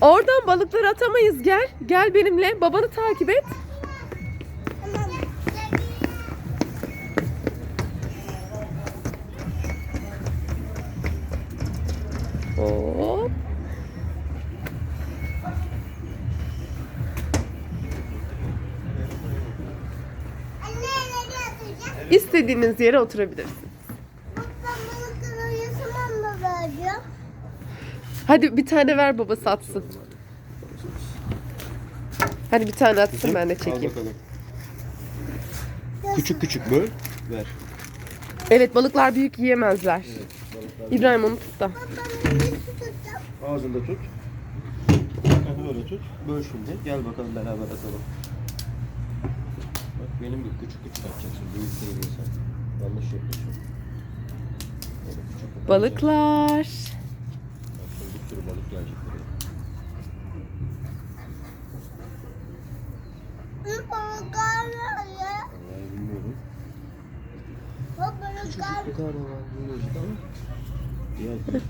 Oradan balıkları atamayız gel. Gel benimle. Babanı takip et. Hop. İstediğiniz yere oturabilirsiniz. Hadi bir tane ver babası atsın. Hadi bir tane atsın ben de Al çekeyim. bakalım. Küçük küçük böl. Ver. Evet balıklar büyük yiyemezler. Balıklar. İbrahim onu tut da. Ağzında tut. Böyle tut. Böl şimdi. Gel bakalım beraber atalım. Bak benim gibi küçük küçük atacaksın. Büyük değil sen. Yanlış yapıyorsun. Balıklar. Bak şimdi bir sürü balık gelecek buraya. Vallahi bilmiyorum.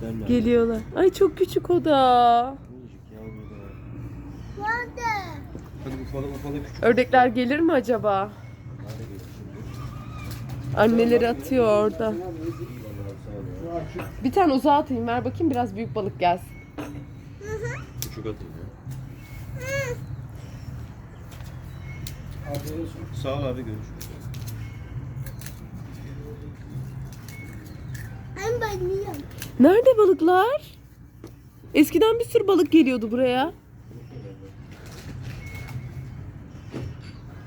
Nerede? Geliyorlar. Ay çok küçük o da. Küçük. Ördekler gelir mi acaba? Anneleri atıyor orada. Bir tane uzağa atayım ver bakayım biraz büyük balık gelsin. Küçük atayım ya. Sağ ol abi görüşürüz. Ben bayılıyorum. Nerede balıklar? Eskiden bir sürü balık geliyordu buraya.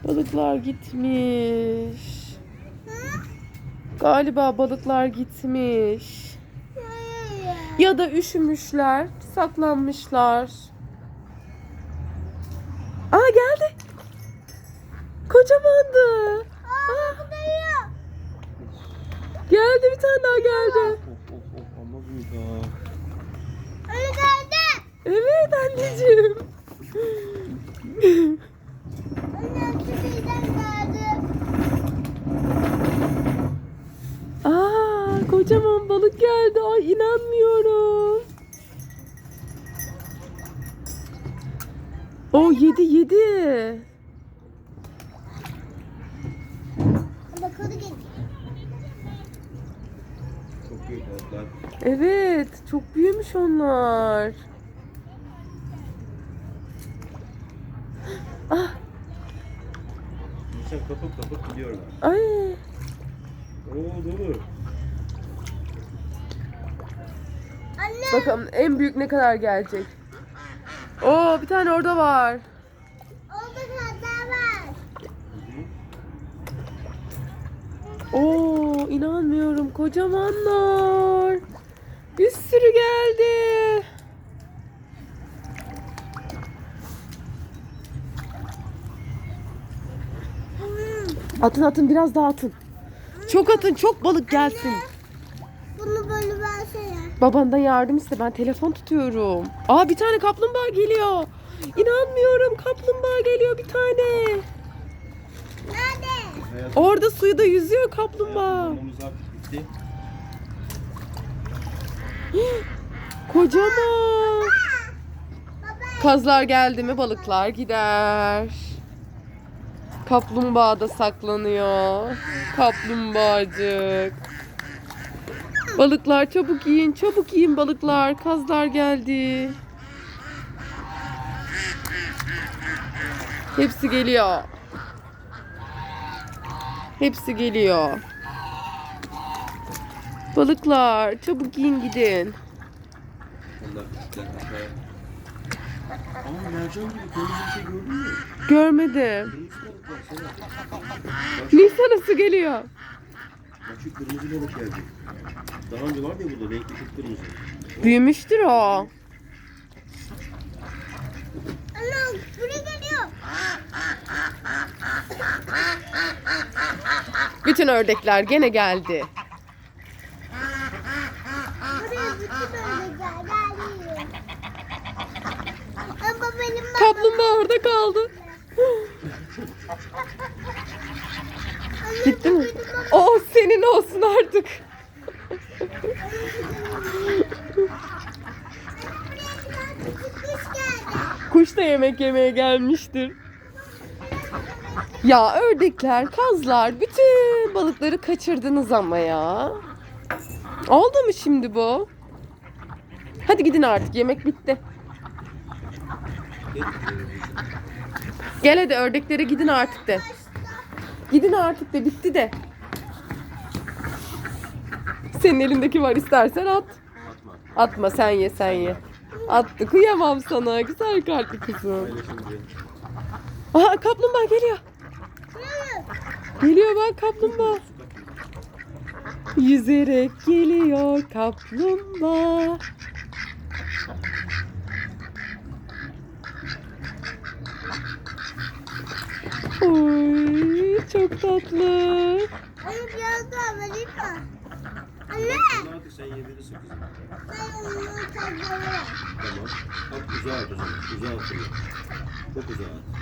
Balıklar gitmiş. Galiba balıklar gitmiş. Ya da üşümüşler, saklanmışlar. Aa geldi. Kocamandı. Aa, buradayım. Geldi bir tane daha geldi. Ha. Onu geldi. Evet anneciğim. Anne birden geldi. Aa kocaman balık geldi. Ay inanmıyorum. O yedi yedi. Bak o da geldi. Çok büyük balıklar. Evet çok büyümüş onlar. Ah Sen kapıp kapıp gidiyorlar. ay. Oo dolu. Anne. Bakalım en büyük ne kadar gelecek. Oo bir tane orada var. Orada kadar var. Oo inanmıyorum kocamanlar. Bir sürü geldi. Atın atın biraz daha atın. Çok atın çok balık gelsin. Bunu böyle versene. Babandan yardım iste ben telefon tutuyorum. Aa bir tane kaplumbağa geliyor. İnanmıyorum kaplumbağa geliyor bir tane. Nerede? Orada suyda yüzüyor kaplumbağa. Kocaman. Kazlar geldi mi balıklar gider. Kaplumbağa da saklanıyor. Kaplumbağacık. Balıklar çabuk yiyin, çabuk yiyin balıklar. Kazlar geldi. Hepsi geliyor. Hepsi geliyor. Balıklar çabuk yiyin gidin. Ama mercan gibi kırmızı bir şey gördün mü? Görmedim. Kırmızı balık var sana. Nisa nasıl geliyor? Şu kırmızı balık gelecek. Daha önce vardı ya burada renkli çok kırmızı. Büyümüştür o. Anne buraya geliyor. Bütün ördekler gene geldi. Buraya bütün böyle geldi. Ama benim babam. Kaplumbağa orada kaldı. Gitti mi? O senin olsun artık. Kuş da yemek yemeye gelmiştir. Ya ördekler, kazlar, bütün balıkları kaçırdınız ama ya. Oldu mu şimdi bu? Hadi gidin artık yemek bitti. Gel hadi ördeklere gidin artık de. Gidin artık de bitti de. Senin elindeki var istersen at. Atma. Atma sen ye sen ye. Attı kıyamam sana güzel kalpli kızım. Aha kaplumbağa geliyor. Geliyor bak kaplumbağa. Yüzerek geliyor kaplumbağa. Oy çok tatlı. Anne biraz daha vereyim mi? Anne. Bunu artık sen yiyebilirsin kızım. Ben onu ver. Tamam. At uzağa at o zaman. Uzağa at. Çok uzağa at.